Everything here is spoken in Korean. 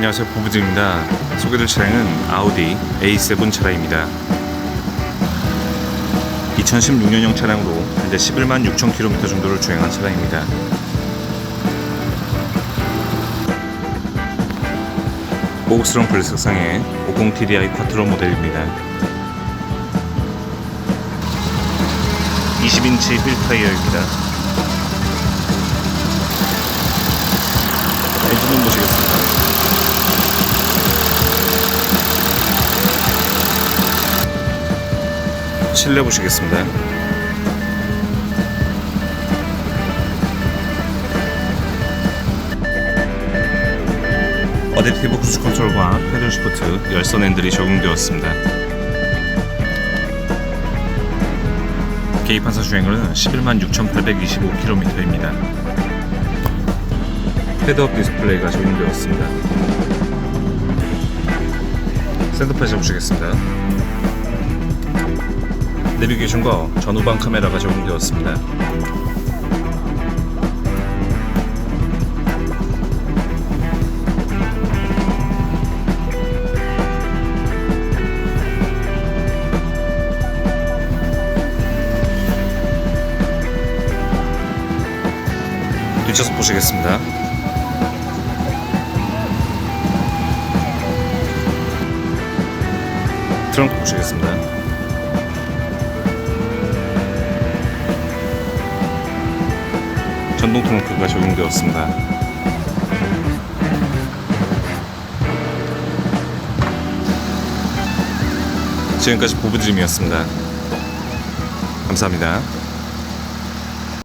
안녕하세요. 보부드입니다. 소개될 차량은 아우디 A7 차량입니다. 2016년형 차량으로 현재 11만 6천 킬로미터 정도를 주행한 차량입니다. 고급스러운 블랙 색상의 50 TDI 쿼트로 모델입니다. 20인치 휠 타이어입니다. 엔진룸 보시겠습니다 실내 보시겠습니다. 어댑티브 크루즈 컨트롤과 패들 시프트 열선 핸들이 적용되었습니다. 계기판사 주행거리는 11만 6,825km입니다. 헤드업 디스플레이가 적용되었습니다. 센터페이지 보시겠습니다. 내비게이션과 전후방 카메라가 적용되었습니다. 뒷좌석 보시겠습니다. 트렁크 보시겠습니다. 전동 트렁크가 적용되었습니다. 지금까지 보부드림이었습니다. 감사합니다.